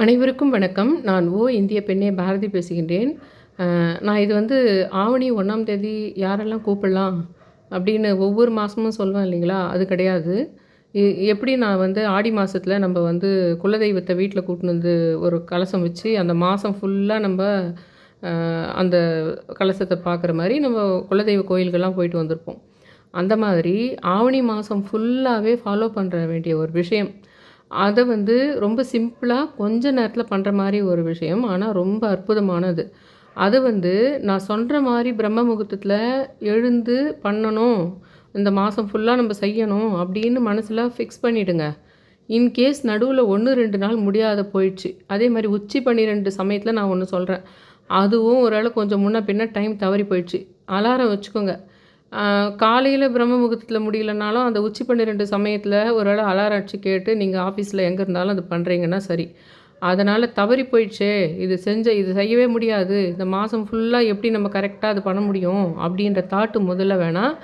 அனைவருக்கும் வணக்கம். நான் ஓ இந்திய பெண்ணே பாரதி பேசுகின்றேன். நான் இது வந்து ஆவணி ஒன்றாம் தேதி யாரெல்லாம் கூப்பிடலாம் அப்படின்னு ஒவ்வொரு மாதமும் சொல்லுவேன் இல்லைங்களா? அது கிடையாது. எப்படி நான் வந்து ஆடி மாதத்தில் நம்ம வந்து குலதெய்வத்தை வீட்டில் கூட்டின்னு வந்து ஒரு கலசம் வச்சு, அந்த மாதம் ஃபுல்லாக நம்ம அந்த கலசத்தை பார்க்குற மாதிரி நம்ம குலதெய்வ கோயிலுக்கெல்லாம் போயிட்டு வந்திருப்போம். அந்த மாதிரி ஆவணி மாதம் ஃபுல்லாகவே ஃபாலோ பண்ணுற வேண்டிய ஒரு விஷயம். அதை வந்து ரொம்ப சிம்பிளாக கொஞ்ச நேரத்தில் பண்ணுற மாதிரி ஒரு விஷயம். ஆனால் ரொம்ப அற்புதமானது. அது வந்து நான் சொல்கிற மாதிரி பிரம்ம முகூர்த்தத்தில் எழுந்து பண்ணணும். இந்த மாதம் ஃபுல்லாக நம்ம செய்யணும் அப்படின்னு மனசில் ஃபிக்ஸ் பண்ணிவிடுங்க இன்கேஸ் நடுவில் ஒன்று ரெண்டு நாள் முடியாத போயிடுச்சு. அதே மாதிரி உச்சி பன்னிரெண்டு சமயத்தில் நான் ஒன்று சொல்கிறேன் அதுவும் ஒரு வேள கொஞ்சம் முன்ன பின்ன டைம் தவறி போயிடுச்சு. அலாரம் வச்சுக்கோங்க. காலையில் பிரம்ம முகூர்த்தத்தில் முடியலனாலும், அந்த உச்சி பன்னிரெண்டு சமயத்தில் ஒரு வேளை அலாராட்சி கேட்டு நீங்கள் ஆஃபீஸில் எங்கே இருந்தாலும் அது பண்ணுறீங்கன்னா சரி. அதனால் தவறி போயிடுச்சே! இது செஞ்ச இது செய்யவே முடியாது. இந்த மாதம் ஃபுல்லாக எப்படி நம்ம கரெக்டாக அது பண்ண முடியும்? அப்படின்ற தாட்டு முதல்ல வேணால்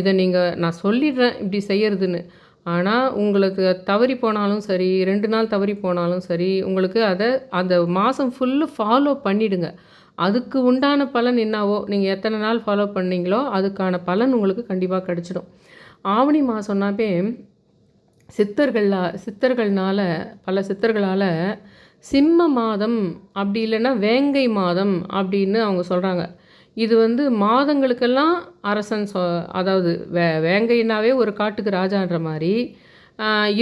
இதை நீங்கள் நான் சொல்லிடுறேன் இப்படி செய்யறதுன்னு. ஆனால் உங்களுக்கு தவறி போனாலும் சரி, ரெண்டு நாள் தவறி போனாலும் சரி, உங்களுக்கு அதை அந்த மாதம் ஃபுல்லு ஃபாலோ பண்ணிவிடுங்க அதுக்கு உண்டான பலன் என்னவோ நீங்கள் எத்தனை நாள் ஃபாலோ பண்ணீங்களோ, அதுக்கான பலன் உங்களுக்கு கண்டிப்பாக கிடச்சிடும். ஆவணி மாதம்னாவே சித்தர்கள்லா சித்தர்கள்னால பல சித்தர்களால் சிம்ம மாதம் அப்படி இல்லைன்னா வேங்கை மாதம் அப்படின்னு அவங்க சொல்கிறாங்க இது வந்து மாதங்களுக்கெல்லாம் அரசன் சொ அதாவது வே வேங்கைனாவே ஒரு காட்டுக்கு ராஜான்ற மாதிரி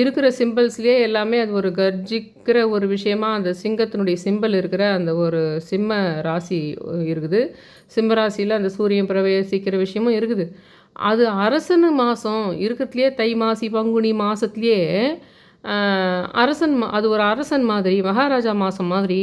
இருக்கிற சிம்பிள்ஸ்லேயே எல்லாமே அது ஒரு கர்ஜிக்கிற ஒரு விஷயமா அந்த சிங்கத்தினுடைய சிம்பல் இருக்கிற அந்த ஒரு சிம்ம ராசி இருக்குது. சிம்ம ராசியில் அந்த சூரியன் பிரவேசிக்கிற விஷயமும் இருக்குது. அது அரசனு மாதம் இருக்கிறதுலையே தை மாசி, பங்குனி மாதத்துலேயே அரசன் மா அது ஒரு அரசன் மாதிரி, மகாராஜா மாதம் மாதிரி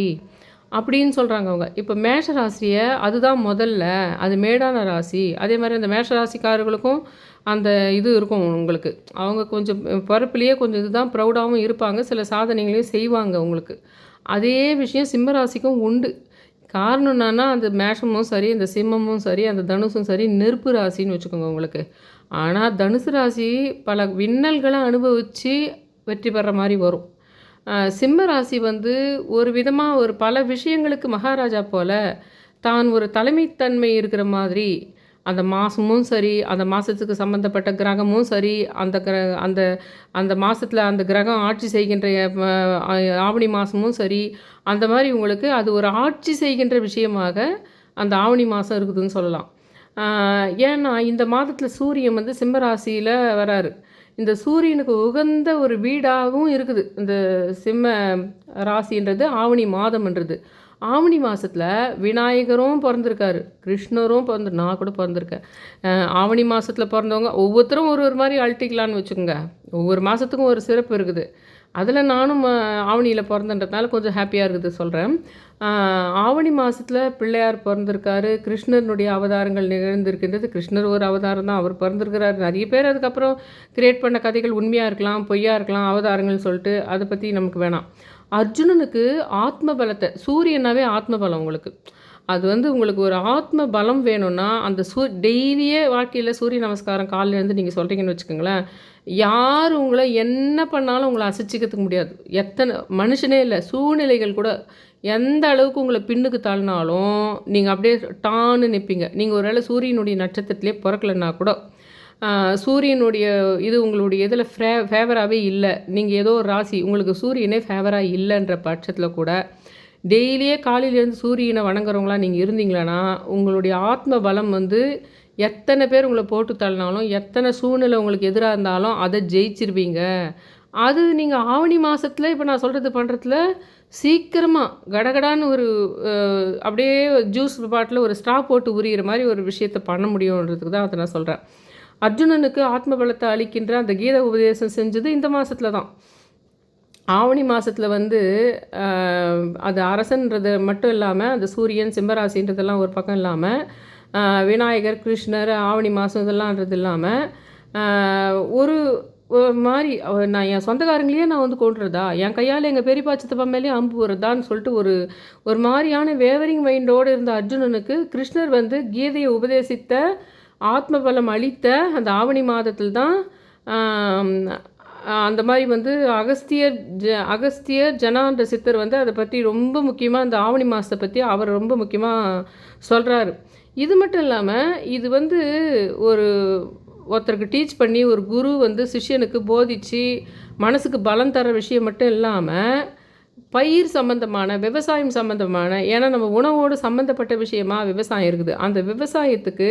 அப்படின்னு சொல்கிறாங்க அவங்க. இப்போ மேஷ ராசியை அதுதான் முதல்ல. அது மேடான ராசி. அதே மாதிரி அந்த மேஷ ராசிக்காரர்களுக்கும் அந்த இது இருக்கும் உங்களுக்கு. அவங்க கொஞ்சம் பிறப்புலேயே கொஞ்சம் இதுதான் ப்ரௌடாகவும் இருப்பாங்க. சில சாதனைகளையும் செய்வாங்க உங்களுக்கு. அதே விஷயம் சிம்ம ராசிக்கும் உண்டு. காரணம் என்னன்னா, அந்த மேஷமும் சரி, அந்த சிம்மமும் சரி, அந்த தனுசும் சரி நெருப்பு ராசின்னு வச்சுக்கோங்க உங்களுக்கு. ஆனால் தனுசு ராசி பல விண்ணல்களை அனுபவித்து வெற்றி பெற மாதிரி வரும். சிம்ம ராசி வந்து ஒரு விதமாக ஒரு பல விஷயங்களுக்கு மகாராஜா போல, தான் ஒரு தலைமைத்தன்மை இருக்கிற மாதிரி, அந்த மாதமும் சரி, அந்த மாதத்துக்கு சம்மந்தப்பட்ட கிரகமும் சரி, அந்த கிர அந்த அந்த மாதத்தில் அந்த கிரகம் ஆட்சி செய்கின்ற ஆவணி மாதமும் சரி, அந்த மாதிரி உங்களுக்கு அது ஒரு ஆட்சி செய்கின்ற விஷயமாக அந்த ஆவணி மாதம் இருக்குதுன்னு சொல்லலாம். ஏன்னா இந்த மாதத்தில் சூரியன் வந்து சிம்மராசியில் வராரு. இந்த சூரியனுக்கு உகந்த ஒரு வீடாகவும் இருக்குது. இந்த சிம்ம ராசின்றது ஆவணி மாதம்ன்றது. ஆவணி மாதத்தில் விநாயகரும் பிறந்திருக்காரு கிருஷ்ணரும் பிறந்து நான் கூட பிறந்திருக்கேன் ஆவணி மாதத்தில் பிறந்தவங்க ஒவ்வொருத்தரும் ஒரு ஒரு மாதிரி அழட்டிக்கலான்னு வச்சுக்கோங்க. ஒவ்வொரு மாதத்துக்கும் ஒரு சிறப்பு இருக்குது. அதில் நானும் ஆவணியில் ஆவணியில கொஞ்சம் ஹாப்பியாக இருக்குது சொல்கிறேன் ஆவணி மாதத்தில் பிள்ளையார் பிறந்திருக்காரு கிருஷ்ணனுடைய அவதாரங்கள் நிகழ்ந்திருக்கின்றது. கிருஷ்ணர் ஒரு அவதாரம் தான். அவர் பிறந்திருக்கிறார் நிறைய பேர் அதுக்கப்புறம் கிரியேட் பண்ண கதைகள் உண்மையாக இருக்கலாம், பொய்யாக இருக்கலாம், அவதாரங்கள்னு சொல்லிட்டு அதை பற்றி நமக்கு வேணாம். அர்ஜுனனுக்கு ஆத்ம பலத்தை சூரியனாவே ஆத்ம பலம் உங்களுக்கு. அது வந்து உங்களுக்கு ஒரு ஆத்ம பலம் வேணும்னா, அந்த சூ டெய்லியே வாழ்க்கையில் சூரிய நமஸ்காரம் காலைல நீங்கள் சொல்கிறீங்கன்னு வச்சுக்கோங்களேன், யார் உங்களை என்ன பண்ணாலும் உங்களை அசைச்சிக்கிறதுக்கு முடியாது. எத்தனை மனுஷனே இல்லை சூழ்நிலைகள் கூட எந்த அளவுக்கு உங்களை பின்னுக்கு தள்ளினாலும், நீங்கள் அப்படியே டான்னு நிற்பீங்க நீங்கள் ஒரு வேளை சூரியனுடைய நட்சத்திரத்திலே பிறக்கலைன்னா கூட, சூரியனுடைய இது உங்களுடைய இதில் ஃபே ஃபேவராகவே இல்லை நீங்கள் ஏதோ ஒரு ராசி உங்களுக்கு சூரியனே ஃபேவராக இல்லைன்ற பட்சத்தில் கூட, டெய்லியே காலையிலேருந்து சூரியனை வணங்குறவங்களாம் நீங்கள் இருந்தீங்களன்னா இருந்தீங்களான்னா, உங்களுடைய ஆத்ம பலம் வந்து எத்தனை பேர் உங்களை போட்டு தள்ளினாலும், எத்தனை சூழ்நிலை உங்களுக்கு எதிராக இருந்தாலும் அதை ஜெயிச்சிருவீங்க. அது நீங்கள் ஆவணி மாதத்தில் இப்போ நான் சொல்கிறது பண்ணுறதுல சீக்கிரமாக கடகடான்னு ஒரு அப்படியே ஜூஸ் பாட்டில் ஒரு ஸ்ட்ரா போட்டு உரியிற மாதிரி ஒரு விஷயத்த பண்ண முடியுன்றதுக்கு தான் அதை நான் சொல்கிறேன் அர்ஜுனனுக்கு ஆத்ம பலத்தை அளிக்கின்ற அந்த கீத உபதேசம் செஞ்சது இந்த மாதத்தில் தான். ஆவணி மாதத்தில் வந்து அது அரசன்றது மட்டும் இல்லாமல் அந்த சூரியன், சிம்மராசின்றதெல்லாம் ஒரு பக்கம் இல்லாமல் விநாயகர், கிருஷ்ணர், ஆவணி மாதம் இதெல்லாம்ன்றது இல்லாமல் ஒரு ஒரு நான் என் சொந்தக்காரங்களையே நான் வந்து கொண்டுறதா என் கையால் எங்கள் பெரியப்பா, சித்தப்பா மேலேயும் அம்பு வருதான்னு சொல்லிட்டு ஒரு ஒரு மாதிரியான வேவரிங் மைண்டோட இருந்த அர்ஜுனனுக்கு கிருஷ்ணர் வந்து கீதையை உபதேசித்த, ஆத்ம பலம் அளித்த அந்த ஆவணி மாதத்தில் தான் அந்த மாதிரி வந்து அகஸ்தியர் ஜ அகஸ்தியர் ஜனான்ற சித்தர் வந்து அதை பற்றி ரொம்ப முக்கியமாக அந்த ஆவணி மாதத்தை பற்றி அவர் ரொம்ப முக்கியமாக சொல்கிறாரு இது மட்டும் இல்லாமல் இது வந்து ஒரு ஒருத்தருக்கு டீச் பண்ணி ஒரு குரு வந்து சிஷ்யனுக்கு போதிச்சு மனசுக்கு பலம் தர விஷயம் மட்டும் இல்லாமல் பயிர் சம்மந்தமான விவசாயம் சம்மந்தமான ஏன்னா நம்ம உணவோடு சம்மந்தப்பட்ட விஷயமா விவசாயம் இருக்குது. அந்த விவசாயத்துக்கு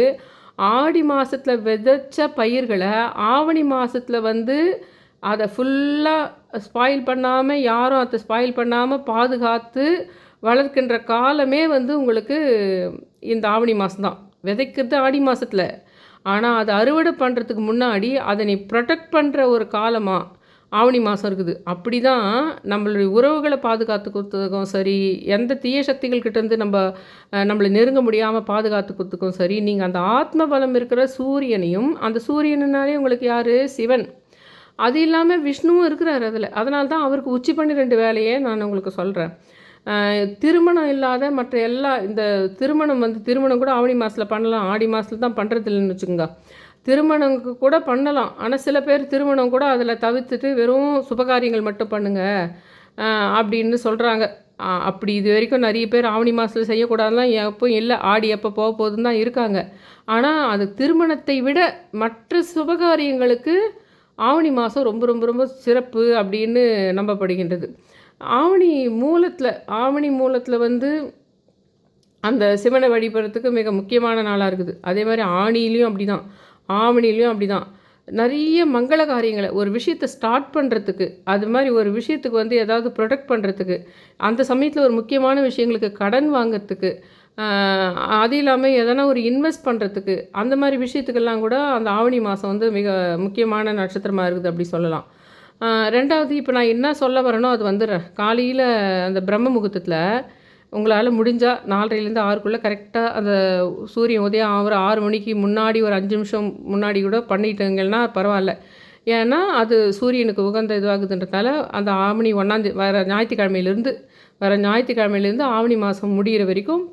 ஆடி மாதத்தில் விதைச்ச பயிர்களை ஆவணி மாதத்தில் வந்து அதை ஃபுல்லாக ஸ்பாயில் பண்ணாமல் யாரும் அதை ஸ்பாயில் பண்ணாமல் பாதுகாத்து வளர்க்கின்ற காலமே வந்து உங்களுக்கு இந்த ஆவணி மாதம்தான் விதைக்கிறது ஆடி மாதத்தில் ஆனால் அதை அறுவடை பண்ணுறதுக்கு முன்னாடி அதை நீ ப்ரொடெக்ட் பண்ணுற ஒரு காலமாக ஆவணி மாதம் இருக்குது. அப்படி தான் நம்மளுடைய உறவுகளை பாதுகாத்து கொடுத்ததுக்கும் சரி எந்த தீய சக்திகள் கிட்டேருந்து நம்ம நம்மளை நெருங்க முடியாமல் பாதுகாத்து கொடுத்துக்கும் சரி நீங்கள் அந்த ஆத்ம பலம் இருக்கிற சூரியனையும் அந்த சூரியனாலே உங்களுக்கு யார்? சிவன். அது இல்லாமல் விஷ்ணுவும் இருக்கிறார் அதில். அதனால தான் அவருக்கு உச்சி பன்னிரெண்டு வேலையே நான் உங்களுக்கு சொல்கிறேன் திருமணம் இல்லாத மற்ற எல்லா இந்த திருமணம் வந்து திருமணம் கூட ஆவணி மாதத்தில் பண்ணலாம். ஆடி மாதத்தில் தான் பண்ணுறது இல்லைன்னு வச்சுக்கோங்க. திருமணம் கூட பண்ணலாம். ஆனால் சில பேர் திருமணம் கூட அதில் தவிர்த்துட்டு வெறும் சுபகாரியங்கள் மட்டும் பண்ணுங்க அப்படின்னு சொல்கிறாங்க அப்படி இது வரைக்கும் நிறைய பேர் ஆவணி மாதத்தில் செய்யக்கூடாதுலாம் எப்போ இல்லை. ஆடி எப்போ போக போதுன்னு தான் இருக்காங்க. ஆனால் அது திருமணத்தை விட மற்ற சுபகாரியங்களுக்கு ஆவணி மாதம் ரொம்ப ரொம்ப ரொம்ப சிறப்பு அப்படின்னு நம்பப்படுகின்றது. ஆவணி மூலத்தில் ஆவணி மூலத்தில் வந்து அந்த சிவனை வழிபடுறதுக்கு மிக முக்கியமான நாளாக இருக்குது. அதே மாதிரி ஆணிலையும் அப்படி தான் ஆவணிலையும் அப்படி தான் நிறைய மங்கள காரியங்களை ஒரு விஷயத்தை ஸ்டார்ட் பண்ணுறதுக்கு அது மாதிரி ஒரு விஷயத்துக்கு வந்து ஏதாவது ப்ரொடெக்ட் பண்ணுறதுக்கு அந்த சமயத்தில் ஒரு முக்கியமான விஷயங்களுக்கு கடன் வாங்கிறதுக்கு அது இல்லாமல் எதனா ஒரு இன்வெஸ்ட் பண்ணுறதுக்கு அந்த மாதிரி விஷயத்துக்கெல்லாம் கூட அந்த ஆவணி மாதம் வந்து மிக முக்கியமான நட்சத்திரமாக இருக்குது அப்படி சொல்லலாம். ரெண்டாவது இப்போ நான் என்ன சொல்ல வரேனோ அது வந்துடுறேன். காலையில் அந்த பிரம்ம முகூர்த்தத்தில் உங்களால் முடிஞ்சால் நாலரைலேருந்து ஆறுக்குள்ளே கரெக்டாக அந்த சூரியன் உதயம் ஆகிற ஆறு மணிக்கு முன்னாடி ஒரு அஞ்சு நிமிஷம் முன்னாடி கூட பண்ணிட்டீங்கன்னா பரவாயில்ல. ஏன்னா அது சூரியனுக்கு உகந்த இதுவாகுதுன்றதால அந்த ஆவணி ஒன்றாந்தே வர ஞாயிற்றுக்கிழமையிலேருந்து வர ஞாயிற்றுக்கிழமையிலேருந்து ஆவணி மாதம் முடிகிற வரைக்கும்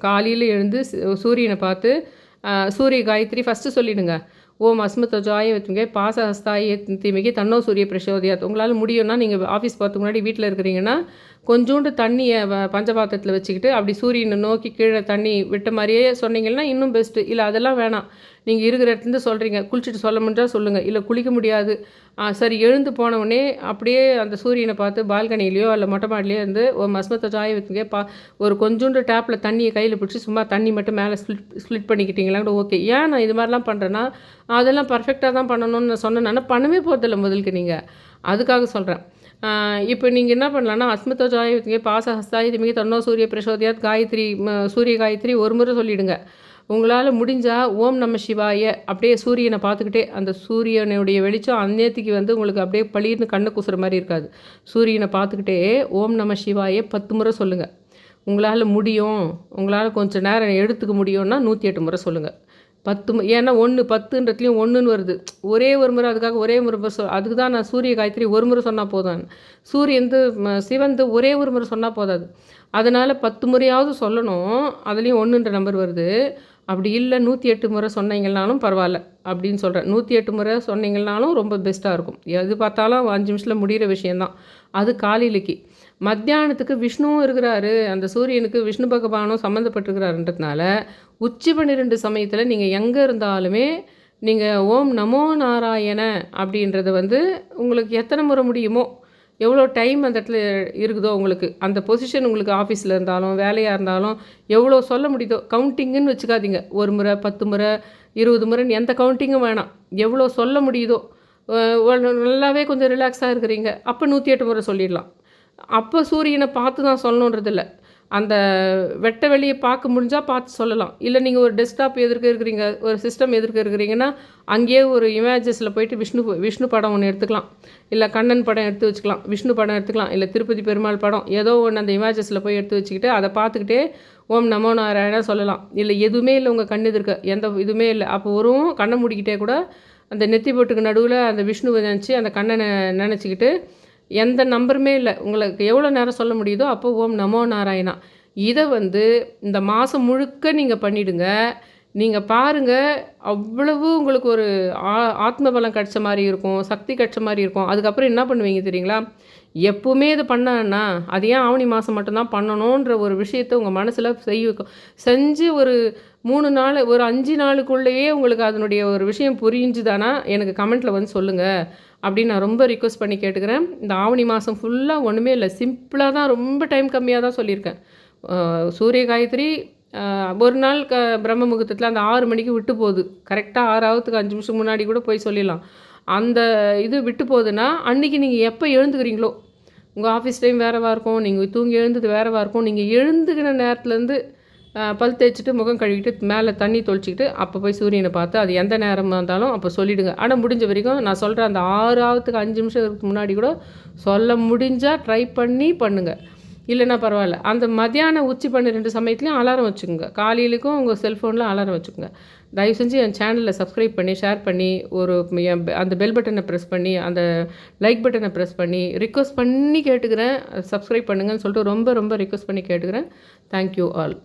காலையில் எழுந்து சூரியனை பார்த்து சூரிய காயத்ரி ஃபஸ்ட்டு சொல்லிடுங்க. ஓம் அஸ்மத்வஜாய வித்மிகே பாசஹஸ்தாய தீமைக்கு தன்னோ சூரிய பிரசோதியாத். உங்களால் முடியும்னா நீங்கள் ஆஃபீஸ் போகிறதுக்கு முன்னாடி வீட்டில் இருக்கிறீங்கன்னா கொஞ்சோண்டு தண்ணியை பஞ்சபாத்திரத்தில் வச்சுக்கிட்டு அப்படி சூரியனை நோக்கி கீழே தண்ணி விட்ட மாதிரியே சொன்னீங்கன்னா இன்னும் பெஸ்ட்டு இல்லை அதெல்லாம் வேணாம். நீங்கள் இருக்கிற இடத்துலேருந்து சொல்கிறீங்க குளிச்சுட்டு சொல்ல முடிஞ்சால் சொல்லுங்கள் இல்லை குளிக்க முடியாது. சரி எழுந்து போனவுடனே அப்படியே அந்த சூரியனை பார்த்து பால்கனிலேயோ இல்லை மொட்டை மாடிலையோ இருந்து ஒரு மஸ்மத்தை சாய வச்சுங்க பா ஒரு கொஞ்சோண்டு டேப்பில் தண்ணியை கையில் பிடிச்சி சும்மா தண்ணி மட்டும் மேலே ஸ்ப்ளிட் ஸ்ப்ளிட் பண்ணிக்கிட்டீங்களா ஓகே ஏன் நான் இது மாதிரிலாம் பண்ணுறேன்னா அதெல்லாம் பர்ஃபெக்டாக தான் பண்ணணும்னு நான் சொன்னேன்னா பண்ணவே போகிறதில்ல முதலுக்கு நீங்கள் அதுக்காக சொல்கிறேன் இப்போ நீங்கள் என்ன பண்ணலான்னா அஸ்மிதோ ஜாய வித்மிகே பாச ஹஸ்தாய தன்னோ சூரிய பிரசோதியாத் காயத்ரி சூரிய காயத்ரி ஒரு முறை சொல்லிடுங்க. உங்களால் முடிஞ்சால் ஓம் நம சிவாய அப்படியே சூரியனை பார்த்துக்கிட்டே அந்த சூரியனுடைய வெளிச்சம் அந்நேத்திக்கு வந்து உங்களுக்கு அப்படியே பளிர்னு கண்ணு குசுற மாதிரி இருக்காது. சூரியனை பார்த்துக்கிட்டே ஓம் நம சிவாய பத்து முறை சொல்லுங்கள் உங்களால் முடியும் உங்களால் கொஞ்சம் நேரம் எடுத்துக்க முடியும்னா நூற்றி எட்டு முறை சொல்லுங்கள் பத்து மு- ஏன்னா ஒன்று பத்துன்றதுலையும் ஒன்றுன்னு வருது. ஒரே ஒரு முறை அதுக்காக ஒரே முறை சொல் அதுக்கு தான் நான் சூரிய காயத்ரி ஒரு முறை சொன்னால் போதும் சூரியந்து சிவந்து ஒரே ஒரு முறை சொன்னால் போதாது. அதனால் பத்து முறையாவது சொல்லணும். அதுலேயும் ஒன்றுன்ற நம்பர் வருது. அப்படி இல்லை நூற்றி எட்டு முறை சொன்னீங்கனாலும் பரவாயில்ல அப்படின்னு சொல்கிறேன் நூற்றி எட்டு முறை சொன்னீங்கனாலும் ரொம்ப பெஸ்ட்டாக இருக்கும். எது பார்த்தாலும் அஞ்சு நிமிஷத்தில் முடிகிற விஷயந்தான் அது காலையிலைக்கு. மத்தியானத்துக்கு விஷ்ணுவும் இருக்கிறாரு அந்த சூரியனுக்கு விஷ்ணு பகவானும் சம்மந்தப்பட்டிருக்கிறாருன்றதுனால உச்சி பன்னிரெண்டு சமயத்தில் நீங்கள் எங்கே இருந்தாலுமே நீங்கள் ஓம் நமோ நாராயண அப்படின்றத வந்து உங்களுக்கு எத்தனை முறை முடியுமோ எவ்வளோ டைம் அந்த இடத்துல இருக்குதோ உங்களுக்கு அந்த பொசிஷன் உங்களுக்கு ஆஃபீஸில் இருந்தாலும் வேலையாக இருந்தாலும் எவ்வளோ சொல்ல முடியுதோ கவுண்டிங்குன்னு வச்சுக்காதீங்க. ஒரு முறை பத்து முறை இருபது முறைன்னு எந்த கவுண்டிங்கும் வேணாம். எவ்வளோ சொல்ல முடியுதோ நல்லாவே கொஞ்சம் ரிலாக்ஸாக இருக்கிறீங்க அப்போ நூற்றி எட்டு முறை சொல்லிடலாம். அப்போ சூரியனை பார்த்து தான் சொல்லணுன்றது இல்லை. அந்த வெட்ட வெளியை பார்க்க முடிஞ்சால் பார்த்து சொல்லலாம். இல்லை நீங்கள் ஒரு டெஸ்க்டாப் எதிர்க்க இருக்கிறீங்க ஒரு சிஸ்டம் எதிர்க்க இருக்கிறீங்கன்னா அங்கேயே ஒரு இமேஜஸில் போயிட்டு விஷ்ணு விஷ்ணு படம் ஒன்று எடுத்துக்கலாம். இல்லை கண்ணன் படம் எடுத்து வச்சுக்கலாம். விஷ்ணு படம் எடுத்துக்கலாம். இல்லை திருப்பதி பெருமாள் படம் ஏதோ ஒன்று அந்த இமேஜஸில் போய் எடுத்து வச்சுக்கிட்டு அதை பார்த்துக்கிட்டே ஓம் நமோ நாராயணா சொல்லலாம். இல்லை எதுவுமே இல்லை உங்கள் கண் எதிர்க்க. எந்த இதுவுமே இல்லை. அப்போ வரும் கண்ணை மூடிக்கிட்டே கூட அந்த நெத்தி போட்டுக்கு நடுவில் அந்த விஷ்ணுவை நினச்சி அந்த கண்ணனை நினச்சிக்கிட்டு எந்த நம்பருமே இல்லை. உங்களுக்கு எவ்வளோ நேரம் சொல்ல முடியுதோ அப்போ ஓம் நமோ நாராயணா. இதை வந்து இந்த மாதம் முழுக்க நீங்கள் பண்ணிவிடுங்க நீங்கள் பாருங்கள் அவ்வளவு உங்களுக்கு ஒரு ஆ ஆத்ம பலம் கிடச்ச மாதிரி இருக்கும் சக்தி கிடச்ச மாதிரி இருக்கும். அதுக்கப்புறம் என்ன பண்ணுவீங்க தெரியுங்களா? எப்பவுமே இது பண்ணான்னா அது ஏன் ஆவணி மாதம் மட்டும்தான் பண்ணணுன்ற ஒரு விஷயத்த உங்கள் மனசில் செய்ய செஞ்சு ஒரு மூணு நாள் ஒரு அஞ்சு நாளுக்குள்ளேயே உங்களுக்கு அதனுடைய ஒரு விஷயம் புரிஞ்சுதானா? எனக்கு கமெண்ட்டில் வந்து சொல்லுங்கள் அப்படின்னு நான் ரொம்ப ரிக்வஸ்ட் பண்ணி கேட்டுக்கிறேன். இந்த ஆவணி மாதம் ஃபுல்லாக ஒன்றுமே இல்லை. சிம்பிளாக தான் ரொம்ப டைம் கம்மியாக தான் சொல்லியிருக்கேன். சூரிய காயத்ரி ஒரு நாள் க பிரம்ம முகூர்த்தத்தில் அந்த ஆறு மணிக்கு விட்டு போகுது. கரெக்டாக ஆறாவதுக்கு அஞ்சு நிமிஷம் முன்னாடி கூட போய் சொல்லிடலாம். அந்த இது விட்டு போகுதுன்னா அன்றைக்கி நீங்கள் எப்போ எழுந்துக்கிறீங்களோ உங்கள் ஆஃபீஸ் டைம் வேறவா இருக்கும். நீங்கள் தூங்கி எழுந்தது வேறவா இருக்கும். நீங்கள் எழுந்துக்கிற நேரத்துலேருந்து பல் தேய்ச்சிட்டு முகம் கழுவிட்டு மேலே தண்ணி தொளிச்சிக்கிட்டு அப்போ போய் சூரியனை பார்த்து அது எந்த நேரமாக இருந்தாலும் அப்போ சொல்லிவிடுங்க ஆனால் முடிஞ்ச வரைக்கும் நான் சொல்கிறேன் அந்த ஆறாவதுக்கு அஞ்சு நிமிஷத்துக்கு முன்னாடி கூட சொல்ல முடிஞ்சால் ட்ரை பண்ணி பண்ணுங்கள் இல்லைன்னா பரவாயில்ல. அந்த மத்தியானம் உச்சி பன்னிரெண்டு சமயத்துலையும் அலாரம் வச்சுக்கோங்க. காலையிலுக்கும் உங்கள் செல்ஃபோனில் அலாரம் வச்சுக்கோங்க. தயவு செஞ்சு என் சேனலில் சப்ஸ்கிரைப் பண்ணி ஷேர் பண்ணி ஒரு அந்த பெல் பட்டனை ப்ரெஸ் பண்ணி அந்த லைக் பட்டனை ப்ரெஸ் பண்ணி ரிக்வஸ்ட் பண்ணி கேட்டுக்கிறேன். சப்ஸ்கிரைப் பண்ணுங்கன்னு சொல்லிட்டு ரொம்ப ரொம்ப ரிக்வஸ்ட் பண்ணி கேட்டுக்கிறேன். Thank you all